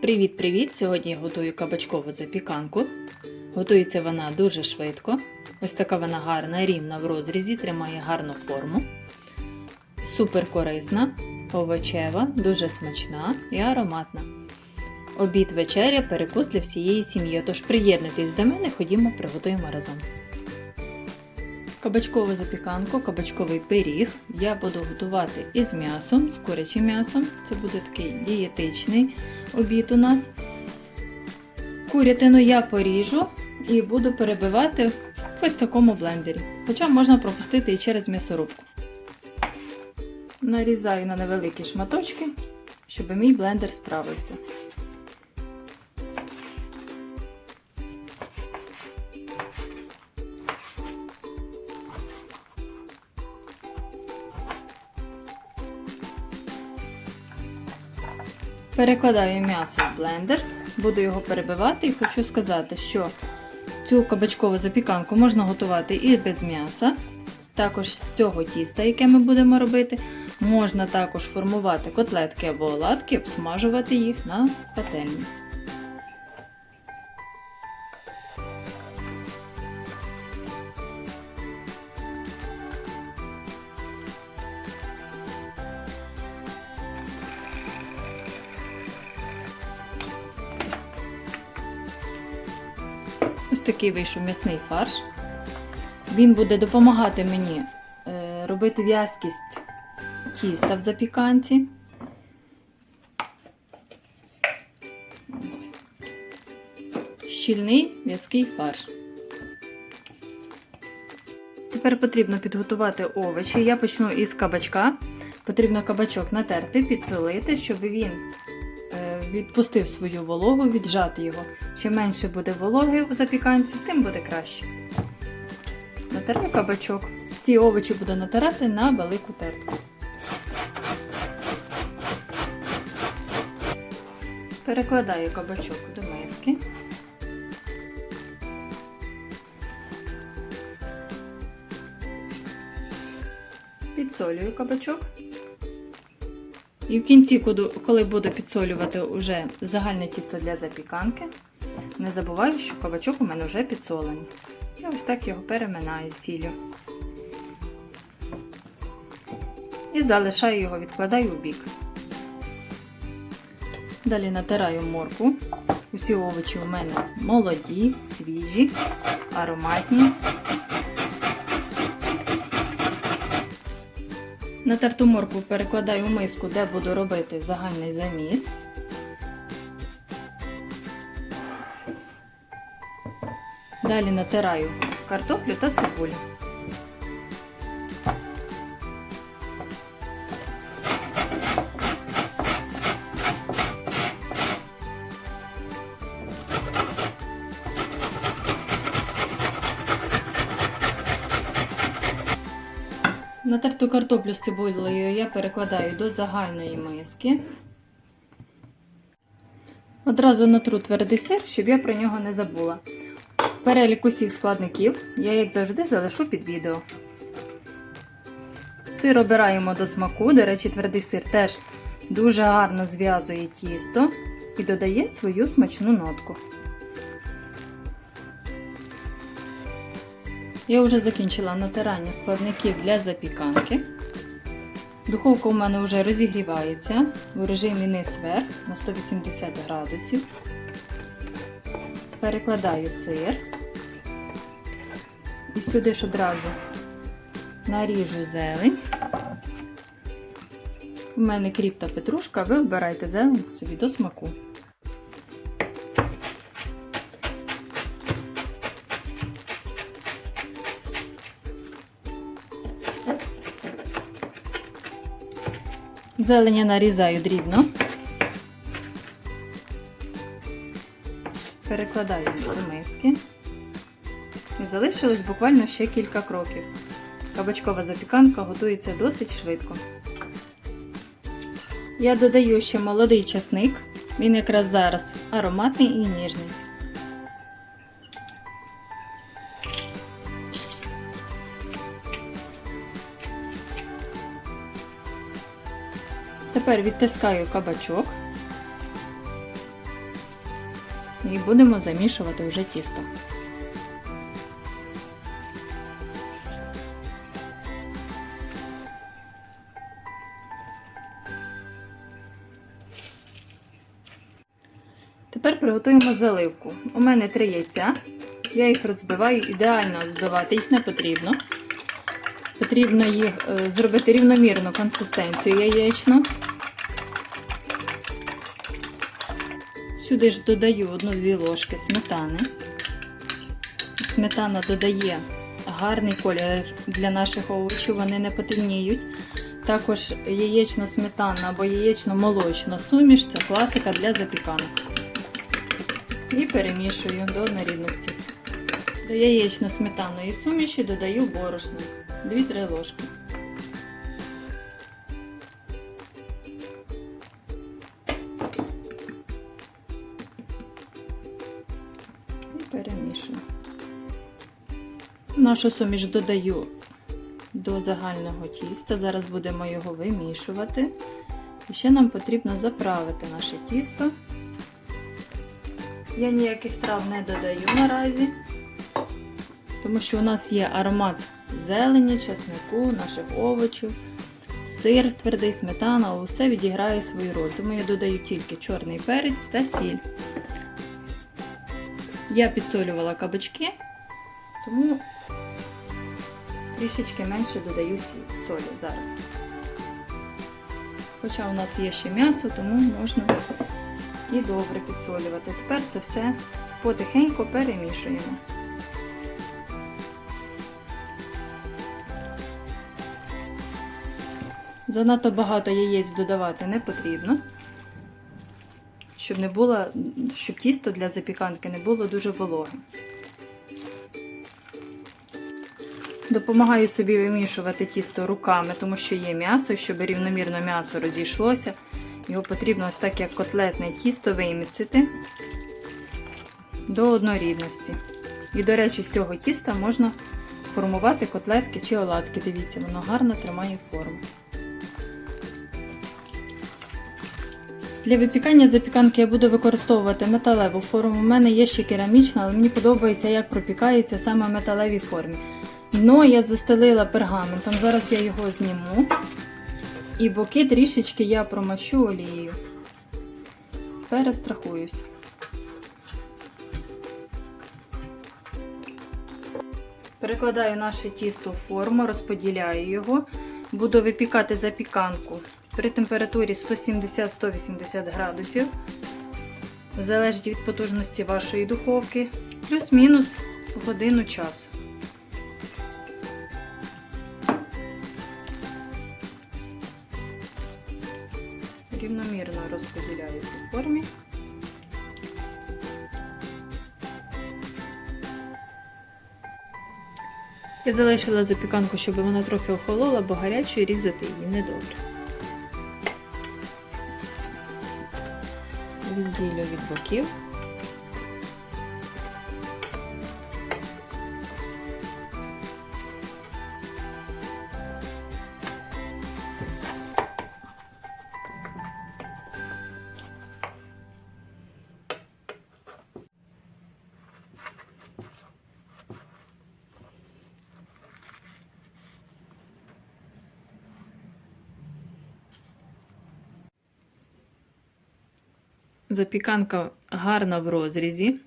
Привіт-привіт! Сьогодні я готую кабачкову запіканку. Готується вона дуже швидко. Ось така вона гарна, рівна в розрізі, тримає гарну форму. Супер корисна, овочева, дуже смачна і ароматна. Обід вечеря, перекус для всієї сім'ї. Тож приєднуйтесь до мене, ходімо, приготуємо разом. Кабачкову запіканку, кабачковий пиріг я буду готувати із м'ясом, з курячим м'ясом. Це буде такий дієтичний обід у нас. Курятину я поріжу і буду перебивати в ось такому блендері. Хоча можна пропустити і через м'ясорубку. Нарізаю на невеликі шматочки, щоб мій блендер справився. Перекладаю м'ясо в блендер, буду його перебивати і хочу сказати, що цю кабачкову запіканку можна готувати і без м'яса. Також з цього тіста, яке ми будемо робити, можна також формувати котлетки або оладки, обсмажувати їх на пательні. Такий вийшов м'ясний фарш. Він буде допомагати мені е, робити в'язкість тіста в запіканці. Щільний в'язкий фарш. Тепер потрібно підготувати овочі. Я почну із кабачка. Потрібно кабачок натерти, підсолити, щоб він відпустив свою вологу, віджати його. Чим менше буде вологи в запіканці, тим буде краще. Натерли кабачок. Всі овочі буду натирати на велику тертку. Перекладаю кабачок до миски. Підсолюю кабачок. І в кінці, коли буду підсолювати уже загальне тісто для запіканки, не забуваю, що кабачок у мене вже підсолений. І ось так його переминаю сіллю. І залишаю його, відкладаю у бік. Далі натираю моркву. Усі овочі у мене молоді, свіжі, ароматні. Натерту моркву перекладаю в миску, де буду робити загальний заміс. Далі натираю картоплю та цибулю. Натерту картоплю з цибулею я перекладаю до загальної миски. Одразу натру твердий сир, щоб я про нього не забула. Перелік усіх складників я, як завжди, залишу під відео. Сир обираємо до смаку. До речі, твердий сир теж дуже гарно зв'язує тісто і додає свою смачну нотку. Я вже закінчила натирання складників для запіканки. Духовка у мене вже розігрівається у режимі низ вверх на 180 градусів. Перекладаю сир і сюди ж одразу наріжу зелень. У мене кріп та петрушка, ви вибирайте зелень собі до смаку. Зелень я нарізаю дрібно. Перекладаю до миски. І залишилось буквально ще кілька кроків. Кабачкова запіканка готується досить швидко. Я додаю ще молодий часник. Він якраз зараз ароматний і ніжний. Тепер відтискаю кабачок і будемо замішувати вже тісто. Тепер приготуємо заливку. У мене три яйця. Я їх розбиваю ідеально збивати, їх не потрібно. Потрібно їх е, зробити рівномірну консистенцію яєчну. Сюди ж додаю 1-2 ложки сметани. Сметана додає гарний колір для наших овочів, вони не потемніють. Також яєчно-сметана або яєчно-молочна суміш це класика для запіканок. І перемішую до однорідності. До яєчно-сметанної суміші додаю борошно 2-3 ложки. І перемішую. Нашу суміш додаю до загального тіста. Зараз будемо його вимішувати. І ще нам потрібно заправити наше тісто. Я ніяких трав не додаю наразі, тому що у нас є аромат зелені, чеснику, наших овочів, сир, твердий сметана, усе відіграє свою роль. Тому я додаю тільки чорний перець та сіль. Я підсолювала кабачки, тому трішечки менше додаю солі зараз. Хоча у нас є ще м'ясо, тому можна і добре підсолювати. Тепер це все потихеньку перемішуємо. Занадто багато яєць додавати не потрібно, щоб не було, щоб тісто для запіканки не було дуже вологим. Допомагаю собі вимішувати тісто руками, тому що є м'ясо, щоб рівномірно м'ясо розійшлося. Його потрібно ось так, як котлетне тісто, вимісити до однорідності. І, до речі, з цього тіста можна формувати котлетки чи оладки. Дивіться, воно гарно тримає форму. Для випікання запіканки я буду використовувати металеву форму. У мене є ще керамічна, але мені подобається, як пропікається саме в металевій формі. Дно я застелила пергаментом, зараз я його зніму. І боки трішечки я промащу олією. Перестрахуюся. Перекладаю наше тісто в форму, розподіляю його. Буду випікати запіканку при температурі 170-180 градусів. Залежить від потужності вашої духовки. Плюс-мінус годину часу. Рівномірно розподіляю по формі. Я залишила запіканку, щоб вона трохи охолола, бо гарячою різати її недобре. Відділю від боків. Запіканка гарна в розрізі.